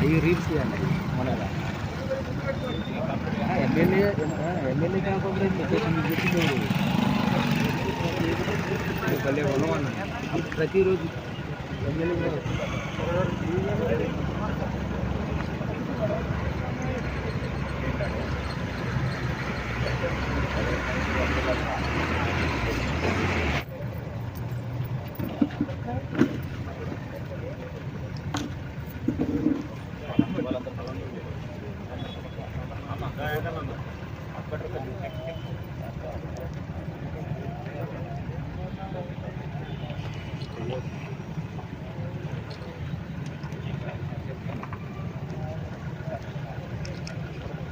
అవి రీల్స్ చేయండి మన ఎమ్మెల్యే ఎమ్మెల్యే కాకుండా ప్రతిరోజు MLA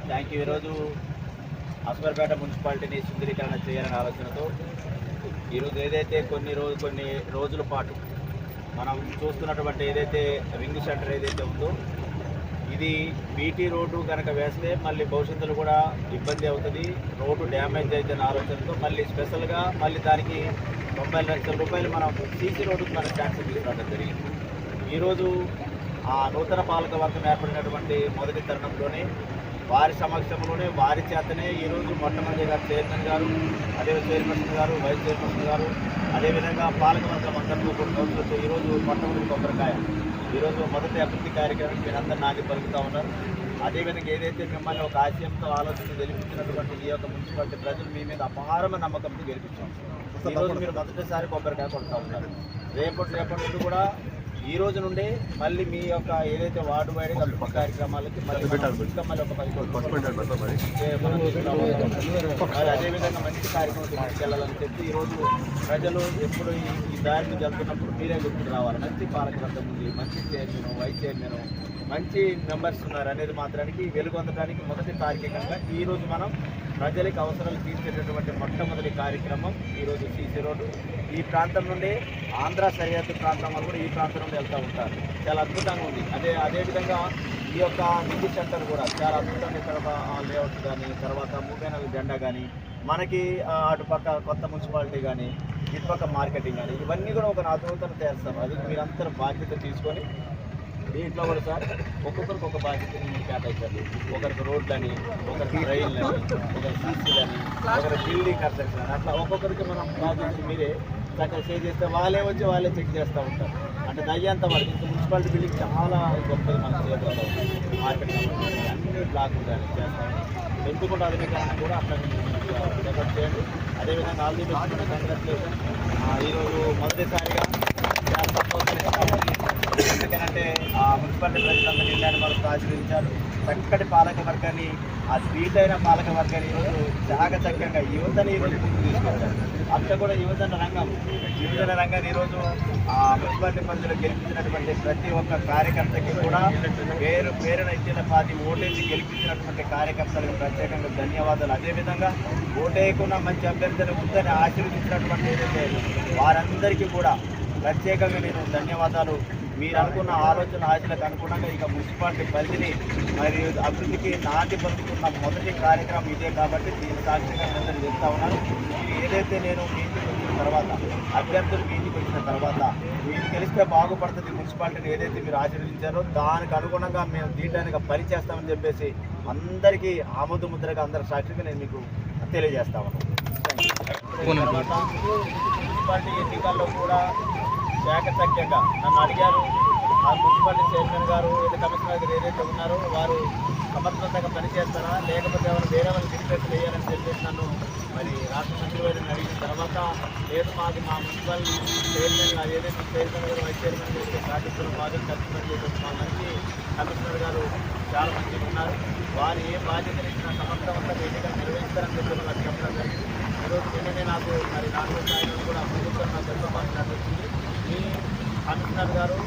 Thank you. ఈరోజు అస్మర్పేట మున్సిపాలిటీని సుందరీకరణ చేయాలనే ఆలోచనతో ఈరోజు ఏదైతే కొన్ని రోజు కొన్ని రోజుల పాటు మనం చూస్తున్నటువంటి ఏదైతే రింగ్ సెంటర్ ఏదైతే ఉందో ఇది బీటీ రోడ్డు కనుక వేస్తే మళ్ళీ భవిష్యత్తులో కూడా ఇబ్బంది అవుతుంది. రోడ్డు డ్యామేజ్ అయితే ఆలోచనతో మళ్ళీ స్పెషల్గా మళ్ళీ దానికి తొంభై లక్షల రూపాయలు మనం సీసీ రోడ్డుకి మనం ట్యాక్స్ తీసుకురావడం జరిగింది. ఈరోజు ఆ నూతన పాలక వర్గం ఏర్పడినటువంటి మొదటి తరుణంలోనే వారి సమక్షంలోనే వారి చేతనే ఈరోజు మొట్టమొదటిగా చైర్మన్ గారు అదే చైర్మన్ గారు వైస్ చైర్మన్ గారు అదేవిధంగా పాలక వర్గం అందరితో కూడా కౌన్సిలర్తో ఈరోజు మొట్టమొదటి కొబ్బరికాయ. ఈరోజు మొదటి అభివృద్ధి కార్యక్రమం మీరందరూ నాది పలుకుతూ ఉన్నారు. అదేవిధంగా ఏదైతే మిమ్మల్ని ఒక ఆశయంతో ఆలోచన గెలిపించినటువంటి ఈ యొక్క మున్సిపాలిటీ ప్రజలు మీ మీద అపారమైన నమ్మకంతో గెలిపించాం ఈరోజు మీరు మొదటిసారి కొబ్బరికాయ కొడుతూ ఉన్నారు. రేపటి రేపటి నుండి కూడా ఈ రోజు నుండి మళ్ళీ మీ యొక్క ఏదైతే వార్డు వైడ్ కలుపు కార్యక్రమాలకి మళ్ళీ ఇంకా మళ్ళీ ఒక పది. మరి. అదేవిధంగా మంచి కార్యక్రమం తీసుకెళ్ళాలని చెప్పి ఈరోజు ప్రజలు ఎప్పుడు ఈ దారిని జరుగుతున్నప్పుడు మీరే గుర్తుకు రావాలి. మంచి పాలకవర్గం ఉంది మంచి చైర్మన్ వైస్ చైర్మన్ మంచి మెంబర్స్ ఉన్నారు అనేది మాత్రానికి వెలుగొందడానికి మొదటి తార్కికంగా ఈ రోజు మనం ప్రజలకు అవసరాలు తీర్చేటటువంటి మొట్టమొదటి కార్యక్రమం ఈరోజు సీసీ రోడ్డు ఈ ప్రాంతం నుండి ఆంధ్ర సరిహద్దు ప్రాంతం వాళ్ళు కూడా ఈ ప్రాంతం నుండి వెళ్తూ ఉంటారు. చాలా అద్భుతంగా ఉంది. అదే అదేవిధంగా ఈ యొక్క నిధి సెంటర్ కూడా చాలా అద్భుతంగా ఇక్కడ లేఅవుట్ కానీ తర్వాత మూగైన జెండా కానీ మనకి అటుపక్క కొత్త మున్సిపాలిటీ కానీ ఇటుపక్క మార్కెటింగ్ కానీ ఇవన్నీ కూడా ఒక అద్భుతం చేస్తాం అది మీరందరూ బాధ్యత తీసుకొని దీంట్లో కూడా సార్ ఒక్కొక్కరికి ఒక బాధ్యతని కేటాయించాలి ఒకరికి రోడ్లని ఒకరికి రైళ్ళని ఒకరి సీసీలని ఒకరి బిల్డింగ్ కన్స్ట్రక్షన్ సార్ అట్లా ఒక్కొక్కరికి మనం బాధ్యత మీరే చక్కగా షేర్ చేస్తే వాళ్ళే వచ్చి వాళ్ళే చెక్ చేస్తూ ఉంటారు. అంటే దయ్యంత వరకు ఇంకా మున్సిపాలిటీ బిల్డింగ్ చాలా గొప్పది మన చేతుల్లో మార్కెట్ అన్ని బ్లాక్లు కానీ చేస్తాం ఎందుకుంటే అధికారులను కూడా అక్కడ డెవలప్ చేయండి. అదేవిధంగా ఆల్రెడీ కంగ్రాచులేషన్ ఈరోజు మొదటిసారిగా చాలా సంతోషంగా ఎందుకంటే ఆ మున్సిపాలిటీ ప్రజలందరూ నిండాన్ని మనకు ఆచరించారు చక్కటి పాలక వర్గాన్ని ఆ స్పీడ్ అయిన పాలక వర్గాన్ని ఈరోజు యువతని ఈరోజు ముందుకు తీసుకొచ్చారు. అంతా కూడా యువజన రంగం. యువజన రంగాన్ని ఈరోజు ఆ మున్సిపాలిటీ పరిధిలో గెలిపించినటువంటి ప్రతి ఒక్క కార్యకర్తకి కూడా పేరు పేరున ఇచ్చిన పాతి ఓటేసి గెలిపించినటువంటి కార్యకర్తలకు ప్రత్యేకంగా ధన్యవాదాలు. అదేవిధంగా ఓటేయకుండా మంచి అభ్యర్థులు ఉందని ఆశీర్వదించినటువంటి ఏదైతే వారందరికీ కూడా ప్రత్యేకంగా నేను ధన్యవాదాలు. మీరు అనుకున్న ఆలోచన ఆశలకు అనుగుణంగా ఇక మున్సిపాలిటీ పరిధిని మరియు అభివృద్ధికి నాటి పలుకుతున్న మొదటి కార్యక్రమం ఇదే కాబట్టి దీని సాక్షిగా నేను చెప్తా ఉన్నాను ఏదైతే నేను మీ ఇంటికి వచ్చిన తర్వాత అభ్యర్థులు మీ ఇంటికి వచ్చిన తర్వాత మీకు తెలిస్తే బాగుపడుతుంది మున్సిపాలిటీని ఏదైతే మీరు ఆశీర్వదించారో దానికి అనుగుణంగా మేము దీటానికి పనిచేస్తామని చెప్పేసి అందరికీ ఆమోద ముద్రగా అందరి సాక్షిగా నేను మీకు తెలియజేస్తా ఉన్నాను. మున్సిపాలిటీ ఎన్నికల్లో కూడా శాఖసఖ్యంగా నన్ను అడిగారు. ఆ మున్సిపాలిటీ చైర్మన్ గారు లేదా కమిషనర్ గారు ఏదైతే ఉన్నారో వారు సమర్థవంతంగా పనిచేస్తారా? లేకపోతే ఎవరు వేరే వాళ్ళు రిక్వెస్ట్ వేయాలని చెప్పేసి నన్ను మరి రాష్ట్ర మంత్రివర్గం అడిగిన తర్వాత లేదు మాది మా మున్సిపల్ చైర్మన్ ఏదైతే చైర్మన్ గారు వైస్ చైర్మన్ గారు కార్యక్రమం బాగా ఖర్చు చేసిన మా మంచి కమిషనర్ గారు చాలా మంచిగా ఉన్నారు. వారు ఏ బాధ్యతలు ఇచ్చినా సమర్థవంతంగా ఎన్నికలు నిర్వహిస్తారని చెప్పి నాకు చెప్పడం జరిగింది. ఈరోజు నిన్ననే నాకు మరి నాలుగో స్థాయిలో కూడా ప్రభుత్వం నాకు ఎంతో మాట్లాడి ఈ కమిషనర్ గారు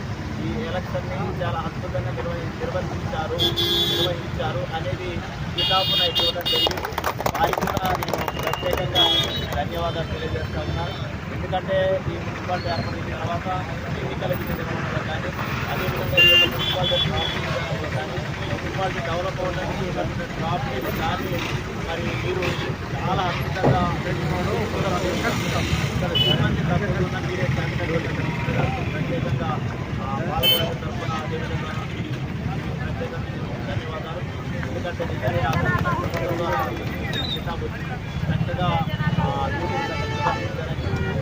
ఈ ఎలక్షన్ని చాలా అద్భుతంగా నిర్వహి నిర్వర్తించారు నిర్వహించారు అనేది కితాబు నాకు ఇవ్వడం జరిగింది. వారికి కూడా నేను ప్రత్యేకంగా ధన్యవాదాలు తెలియజేస్తా ఉన్నాను. ఎందుకంటే ఈ మున్సిపాలిటీ ఏర్పడిన తర్వాత ఎన్నికల నిర్వహణ కానీ అదేవిధంగా ఈ యొక్క మున్సిపాలిటీ కానీ మున్సిపాలిటీ డెవలప్ అవ్వడానికి ఇలాంటి ప్రాఫిట్ కానీ మరి మీరు చాలా అద్భుతంగా పెట్టుకోవడం ఇక్కడ మీరే క్యాండిడేట్ ప్రత్యేకంగా పాల్గొనడం తరఫున అదేవిధంగా ఎందుకంటే నిజంగా చక్కగా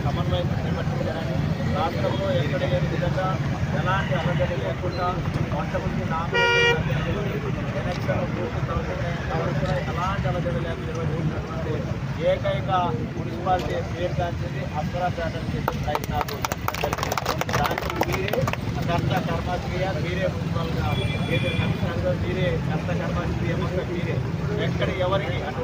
సమన్వయం రాష్ట్రంలో ఎక్కడ లేని విధంగా ఎలాంటి అలజడి లేకుండా మొట్టమొదటి నామినేషన్ ఎలక్షన్ పూర్తి అవుతున్నాయి ఎలాంటి అలజడి లేకుండా నిర్వహించినటువంటి ఏకైక మున్సిపాలిటీ పేరు కాల్చింది అస్కరాపేట అని ప్రయత్నాలు జరిగింది దానికి మీరే కర్త కర్మక్రియ మీరే మున్సిపల్గా ఏది కమిషనర్గా మీరే కర్త కర్మక్రియ మొత్తం మీరే ఎక్కడ ఎవరికి అటు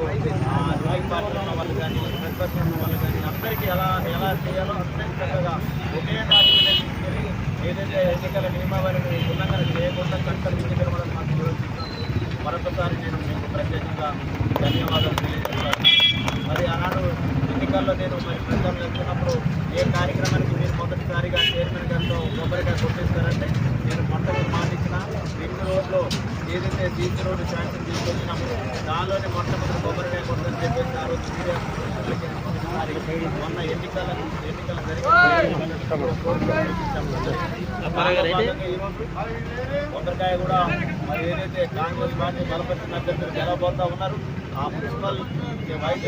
ఆ, డ్రాయింగ్ పార్టీ ఉన్న వాళ్ళు కానీ ప్రతిపక్షం ఉన్న వాళ్ళు కానీ అందరికీ ఎలా ఎలా చేయాలో అందరికీ చక్కగా ఒకే దాని తీసుకెళ్ళి ఏదైతే ఎన్నికల నియమావళిని ఉల్లంఘన చేయకుండా కట్టడి ఎన్నికల వల్ల మాకు మరొకసారి నేను మీకు ప్రత్యేకంగా ధన్యవాదాలు తెలియజేస్తాను మరి ఆనాడు ఎన్నికల్లో నేను మరి ప్రజలు వెళ్తున్నప్పుడు ఏ కార్యక్రమానికి మీరు మొదటిసారిగా చైర్మన్ గారితో కొబ్బరికాయ కొట్టేస్తారంటే నేను మొట్టమొదటి మాట ఇచ్చిన రింగ్ రోడ్లో ఏదైతే సీసీ రోడ్డు శాంక్షన్ తీసుకొచ్చినామో దానిలోనే మొట్టమొదటి కొబ్బరికాయ కొట్టని చెప్పేసి ఆ రోజు మీడియా మొదటిసారి మొన్న ఎన్నికల ఎన్నికలు కొబ్బరికాయ కూడా మరి ఏదైతే కాంగ్రెస్ పార్టీ బలపరిచిన అభ్యర్థులు గెలవబోతా ఉన్నారు ఆ మున్సిపల్ వైస్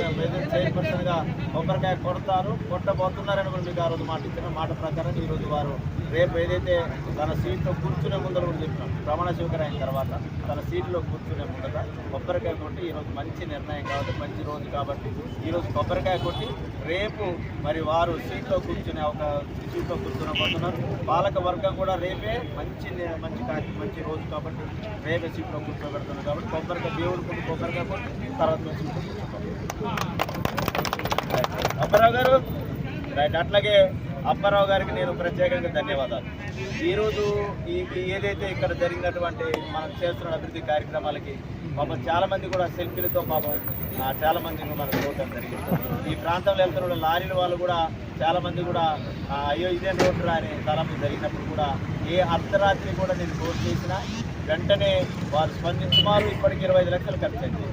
ప్రెసిడెంట్ కొబ్బరికాయ కొడతారు కొట్టబోతున్నారని కూడా మీకు ఆ రోజు మాట ఇచ్చిన మాట ప్రకారం ఈరోజు వారు రేపు ఏదైతే తన సీట్లో కూర్చునే ముందర కూడా చెప్పినాం. ప్రమాణ స్వీకారం అయిన తర్వాత తన సీట్లో కూర్చునే ముందర కొబ్బరికాయ కొట్టి ఈ రోజు మంచి నిర్ణయం కాబట్టి మంచి రోజు కాబట్టి ఈరోజు కొబ్బరికాయ కొట్టి రేపు మరి వారు సీట్లో కూర్చునే ఒక సీట్లో కూర్చునబోతున్నారు. పాలక వర్గం కూడా రేపే మంచి మంచి మంచి రోజు కాబట్టి రేపే సీట్లో కూర్చోబెడుతున్నారు కాబట్టి కొబ్బరికాయ దేవుడు కొన్ని కొబ్బరికాయ కొట్టి తర్వాత సీట్లో అప్పారావు గారు రైట్ అట్లాగే అప్పారావు గారికి నేను ప్రత్యేకంగా ధన్యవాదాలు. ఈరోజు ఈ ఏదైతే ఇక్కడ జరిగినటువంటి మనం చేస్తున్న అభివృద్ధి కార్యక్రమాలకి పాపం చాలామంది కూడా సెల్ఫీలతో పాపం చాలామంది చాలా మనకు చూడటం జరిగింది. ఈ ప్రాంతంలో వెళ్తున్న లారీల వాళ్ళు కూడా చాలామంది కూడా అయ్యో ఇదే రోడ్డు రాని తలంపు జరిగినప్పుడు కూడా ఏ అర్ధరాత్రి కూడా నేను ఫోన్ చేసినా వెంటనే వారు స్పందించి సుమారు ఇప్పటికి ఇరవై ఐదు లక్షలు ఖర్చు అయింది.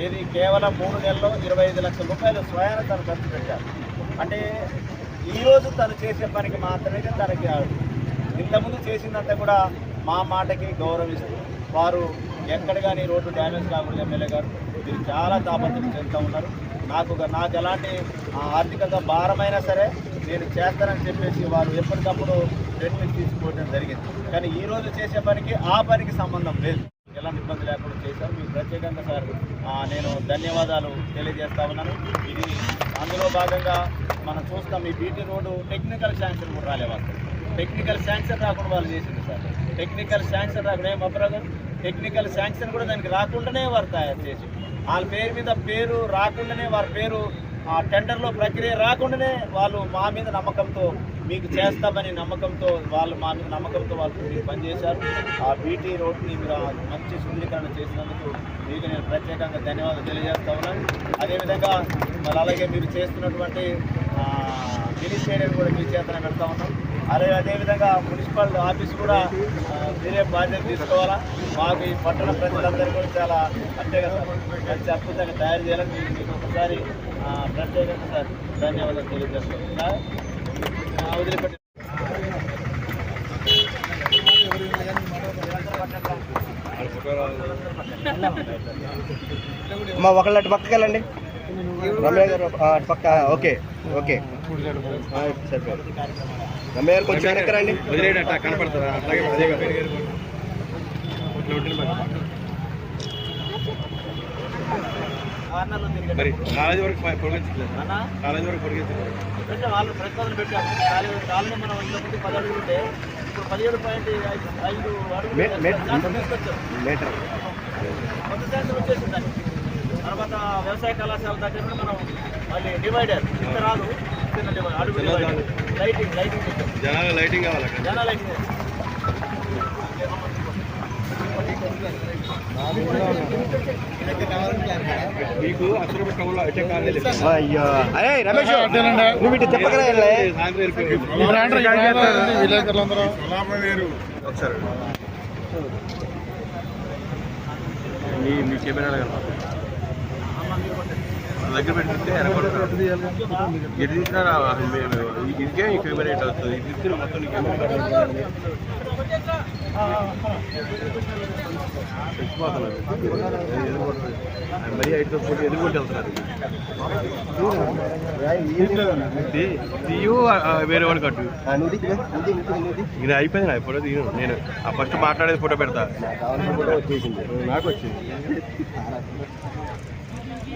ఏది కేవలం మూడు నెలల్లో ఇరవై ఐదు లక్షల రూపాయలు స్వయాన తను ఖర్చు పెట్టారు. అంటే ఈరోజు తను చేసే పనికి మాత్రమే తనకి ఇంతకుముందు చేసిందంతా కూడా మా మాటకి గౌరవిస్తూ వారు ఎక్కడ కానీ రోడ్డు డ్యామేజ్ కాకూడదు ఎమ్మెల్యే గారు. మీరు చాలా తాపత్రం చెందుతూ ఉన్నారు. నాకు ఒక- నాకు ఎలాంటి ఆ, ఆర్థికంగా భారమైనా సరే నేను చేస్తానని చెప్పేసి వారు ఎప్పటికప్పుడు ట్రీట్మెంట్ తీసుకోవడం జరిగింది. కానీ ఈరోజు చేసే పనికి ఆ పనికి సంబంధం లేదు ఎలాంటి ఇబ్బంది లేకుండా చేశారు మీకు ప్రత్యేకంగా సార్ నేను ధన్యవాదాలు తెలియజేస్తా ఉన్నాను. ఇది అందులో భాగంగా మనం చూస్తాం ఈ బీటీ రోడ్డు టెక్నికల్ శాంక్షన్ కూడా రాలే వాళ్ళు. టెక్నికల్ శాంక్షన్ రాకుండా వాళ్ళు చేసింది సార్. టెక్నికల్ శాంక్షన్ రాకుండా ఏం అప్రాగా టెక్నికల్ శాంక్షన్ కూడా దానికి రాకుండానే వారు తయారు చేసి వాళ్ళ పేరు మీద పేరు రాకుండానే వారి పేరు ఆ టెండర్లో ప్రక్రియ రాకుండానే వాళ్ళు మా మీద నమ్మకంతో మీకు చేస్తామని నమ్మకంతో వాళ్ళు మా నమ్మకంతో వాళ్ళు మీరు పనిచేశారు. ఆ బీటీ రోడ్ని మీరు మంచి సుందరీకరణ చేసినందుకు మీకు నేను ప్రత్యేకంగా ధన్యవాదాలు తెలియజేస్తా ఉన్నాను అదేవిధంగా మరి అలాగే మీరు చేస్తున్నటువంటి మినీ స్టేడియం కూడా మీ చేతనే పెడతా ఉన్నాం. అలాగే అదేవిధంగా మున్సిపల్ ఆఫీస్ కూడా మీరే బాధ్యత తీసుకోవాలా? మాకు ఈ పట్టణ ప్రజలందరూ కూడా చాలా అంతే కదా మంచి అద్భుతంగా తయారు చేయాలని మీకు ఒకసారి ప్రత్యేకంగా సార్ ధన్యవాదాలు తెలియజేస్తున్నా వదిలిపెట్టి మా ఒకళ్ళు అటు పక్కకి వెళ్ళండి. రమ్య గారు అటు పక్క ఓకే ఓకే. ఆ, రమ్య గారు కొంచెం వెనక్కి రండి వదిలేడట కనపడతారా అట్లాగే అదే కదా కార్నర్లో తిరిగి మరి కాలేజీ వరకు పొడిగించలేదు కాలేజీ వరకు పొడిగించలేదు వాళ్ళు ప్రతిపాదన పెట్టాము కాలేజీ కాలనీ మనం పది అడుగులు ఉంటే ఇప్పుడు పదిహేడు పాయింట్ ఐదు ఐదు అడుగులు కొత్త శాంక్షన్ వచ్చేసింది దానికి తర్వాత వ్యవసాయ కళాశాల దగ్గర మనం మళ్ళీ డివైడర్. ఇంత రాదు. చిన్న డివైడర్. అడుగు లైటింగ్ లైటింగ్. జనాలు లైటింగ్ కావాలి అక్కడ. జనా లైటింగ్. మీకు అసలు కాలేదు అయ్యో. అరే రమేష్ నువ్వు ఇటు చెప్పకరా ఒకసారి. మీ మీ దగ్గర పెట్టుకుంటే ఎరగొడతారు. ఎటు తీసినా ఇదికే క్రిమినేట్ అవుతుంది. ఇది తీసుకుని మొత్తం చచ్చిపోతున్నారు. మరీ ఐదుతో పోటీ ఎదుర్కొంటూ వెళ్తున్నారు తీయు వేరే దిగు. ఇది అయిపోయింది నా ఫోటో దిగు నేను ఫస్ట్ మాట్లాడేది ఫోటో పెడతా. నాకు వచ్చింది.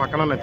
పక్కన ఉన్నాయి